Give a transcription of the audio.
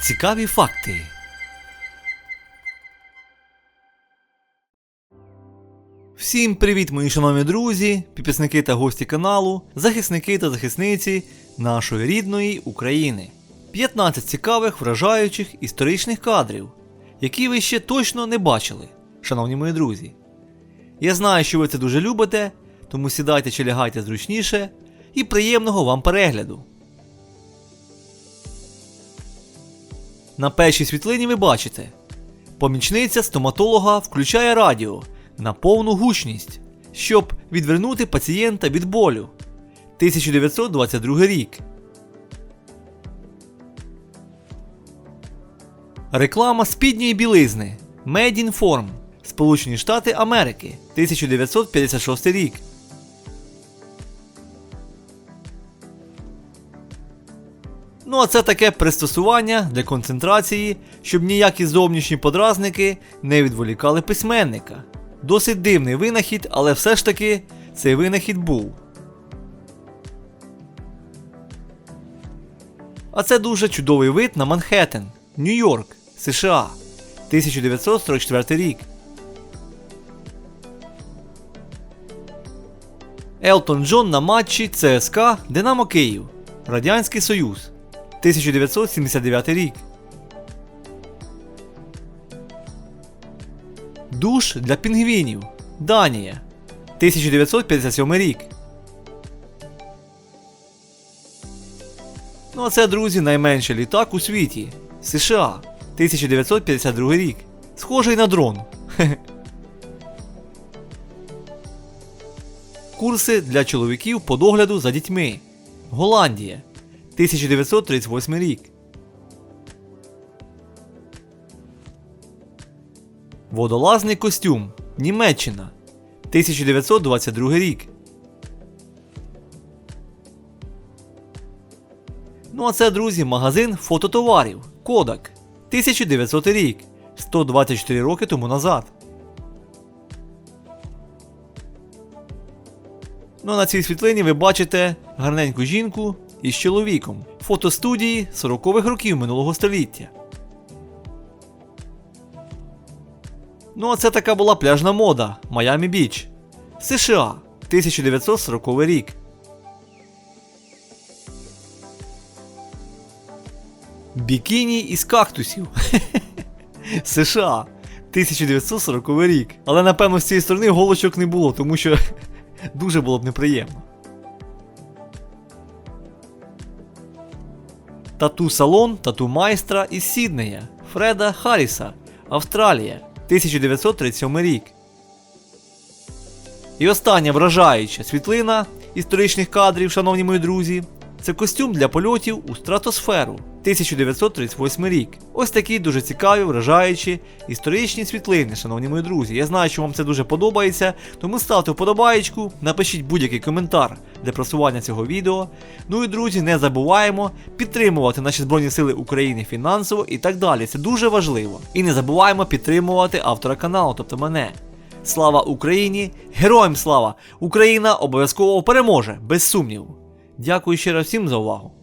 Цікаві факти. Всім привіт, мої шановні друзі, підписники та гості каналу, захисники та захисниці нашої рідної України. 15 цікавих вражаючих історичних кадрів, які ви ще точно не бачили, шановні мої друзі. Я знаю, що ви це дуже любите, тому сідайте чи лягайте зручніше і приємного вам перегляду. На першій світлині ви бачите. Помічниця стоматолога включає радіо на повну гучність, щоб відвернути пацієнта від болю. 1922 рік. Реклама спідньої білизни Made in Form Сполучені Штати Америки 1956 рік. Ну а це таке пристосування для концентрації, щоб ніякі зовнішні подразники не відволікали письменника. Досить дивний винахід, але все ж таки цей винахід був. А це дуже чудовий вид на Манхеттен, Нью-Йорк, США, 1944 рік. Елтон Джон на матчі ЦСК Динамо Київ, Радянський Союз, 1979 рік. Душ для пінгвінів. Данія. 1957 рік. Ну а це, друзі, найменший літак у світі. США. 1952 рік. Схожий на дрон. Курси для чоловіків по догляду за дітьми. Голландія. 1938 рік. Водолазний костюм. Німеччина. 1922 рік. Ну а це, друзі, магазин фототоварів. Кодак. 1900 рік. 124 роки тому назад. Ну а на цій світлині ви бачите гарненьку жінку із чоловіком. Фотостудії 40-х років минулого століття. Ну а це така була пляжна мода Майами Біч. США 1940 рік. Бікіні із кактусів. США 1940 рік. Але напевно з цієї сторони голочок не було, тому що дуже було б неприємно. Тату салон тату майстра із Сіднея Фреда Харріса, Австралія, 1937 рік. І остання вражаюча світлина історичних кадрів, шановні мої друзі, це костюм для польотів у стратосферу 1938 рік. Ось такі дуже цікаві, вражаючі історичні світлини, шановні мої друзі. Я знаю, що вам це дуже подобається, тому ставте вподобаєчку, напишіть будь-який коментар для просування цього відео. Ну і друзі, не забуваємо підтримувати наші Збройні Сили України фінансово і так далі. Це дуже важливо. І не забуваємо підтримувати автора каналу, тобто мене. Слава Україні! Героям слава! Україна обов'язково переможе, без сумніву. Дякую ще раз всім за увагу.